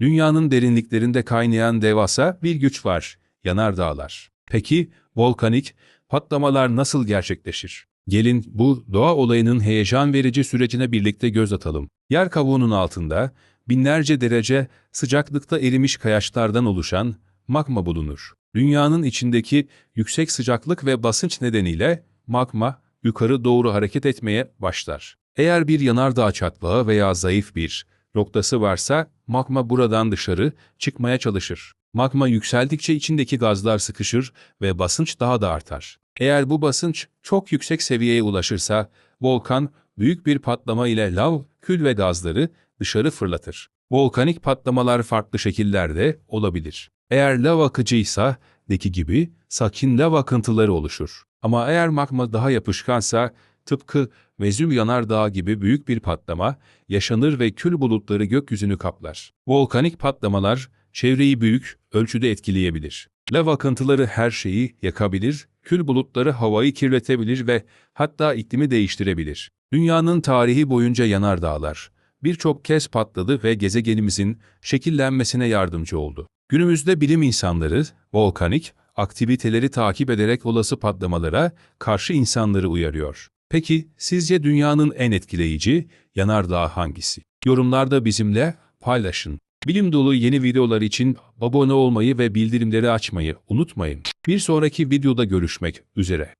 Dünyanın derinliklerinde kaynayan devasa bir güç var, yanardağlar. Peki volkanik patlamalar nasıl gerçekleşir? Gelin bu doğa olayının heyecan verici sürecine birlikte göz atalım. Yer kabuğunun altında binlerce derece sıcaklıkta erimiş kayaçlardan oluşan magma bulunur. Dünyanın içindeki yüksek sıcaklık ve basınç nedeniyle magma yukarı doğru hareket etmeye başlar. Eğer bir yanardağ çatlağı veya zayıf bir noktası varsa magma buradan dışarı çıkmaya çalışır. Magma yükseldikçe içindeki gazlar sıkışır ve basınç daha da artar. Eğer bu basınç çok yüksek seviyeye ulaşırsa volkan büyük bir patlama ile lav, kül ve gazları dışarı fırlatır. Volkanik patlamalar farklı şekillerde olabilir. Eğer lav akıcıysa, deki gibi sakin lav akıntıları oluşur. Ama eğer magma daha yapışkansa, tıpkı Vezüv yanardağı gibi büyük bir patlama yaşanır ve kül bulutları gökyüzünü kaplar. Volkanik patlamalar çevreyi büyük ölçüde etkileyebilir. Lav akıntıları her şeyi yakabilir, kül bulutları havayı kirletebilir ve hatta iklimi değiştirebilir. Dünyanın tarihi boyunca yanardağlar birçok kez patladı ve gezegenimizin şekillenmesine yardımcı oldu. Günümüzde bilim insanları volkanik aktiviteleri takip ederek olası patlamalara karşı insanları uyarıyor. Peki sizce dünyanın en etkileyici yanardağ hangisi? Yorumlarda bizimle paylaşın. Bilim dolu yeni videolar için abone olmayı ve bildirimleri açmayı unutmayın. Bir sonraki videoda görüşmek üzere.